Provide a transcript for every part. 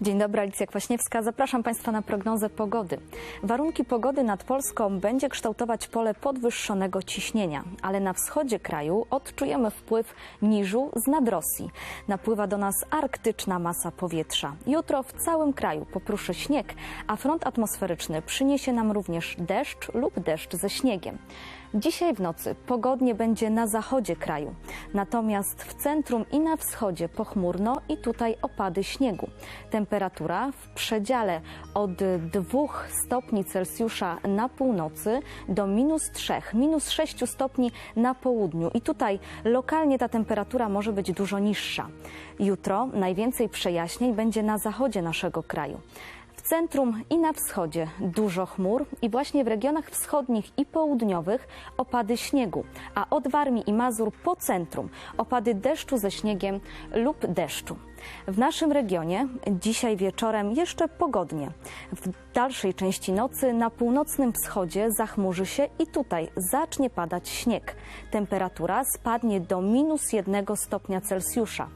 Dzień dobry, Alicja Kwaśniewska. Zapraszam Państwa na prognozę pogody. Warunki pogody nad Polską będzie kształtować pole podwyższonego ciśnienia, ale na wschodzie kraju odczujemy wpływ niżu z nad Rosji. Napływa do nas arktyczna masa powietrza. Jutro w całym kraju popruszy śnieg, a front atmosferyczny przyniesie nam również deszcz lub deszcz ze śniegiem. Dzisiaj w nocy pogodnie będzie na zachodzie kraju, natomiast w centrum i na wschodzie pochmurno i tutaj opady śniegu. Temperatura w przedziale od 2 stopni Celsjusza na północy do minus 3, minus 6 stopni na południu i tutaj lokalnie ta temperatura może być dużo niższa. Jutro najwięcej przejaśnień będzie na zachodzie naszego kraju. W centrum i na wschodzie dużo chmur i właśnie w regionach wschodnich i południowych opady śniegu, a od Warmii i Mazur po centrum opady deszczu ze śniegiem lub deszczu. W naszym regionie dzisiaj wieczorem jeszcze pogodnie. W dalszej części nocy na północnym wschodzie zachmurzy się i tutaj zacznie padać śnieg. Temperatura spadnie do minus jednego stopnia Celsjusza.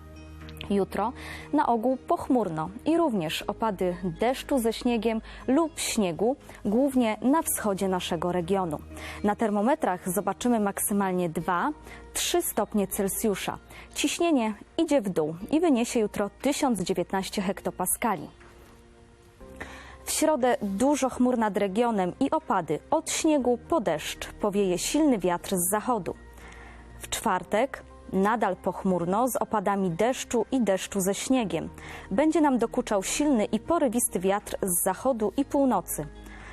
Jutro na ogół pochmurno i również opady deszczu ze śniegiem lub śniegu, głównie na wschodzie naszego regionu. Na termometrach zobaczymy maksymalnie 2-3 stopnie Celsjusza. Ciśnienie idzie w dół i wyniesie jutro 1019 hektopaskali. W środę dużo chmur nad regionem i opady od śniegu po deszcz. Powieje silny wiatr z zachodu. W czwartek nadal pochmurno z opadami deszczu i deszczu ze śniegiem. Będzie nam dokuczał silny i porywisty wiatr z zachodu i północy.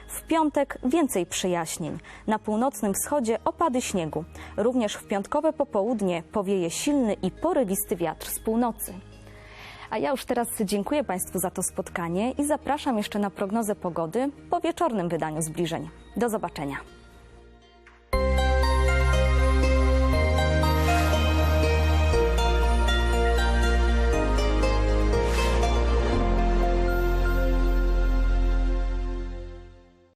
W piątek więcej przejaśnień. Na północnym wschodzie opady śniegu. Również w piątkowe popołudnie powieje silny i porywisty wiatr z północy. A ja już teraz dziękuję Państwu za to spotkanie i zapraszam jeszcze na prognozę pogody po wieczornym wydaniu zbliżeń. Do zobaczenia.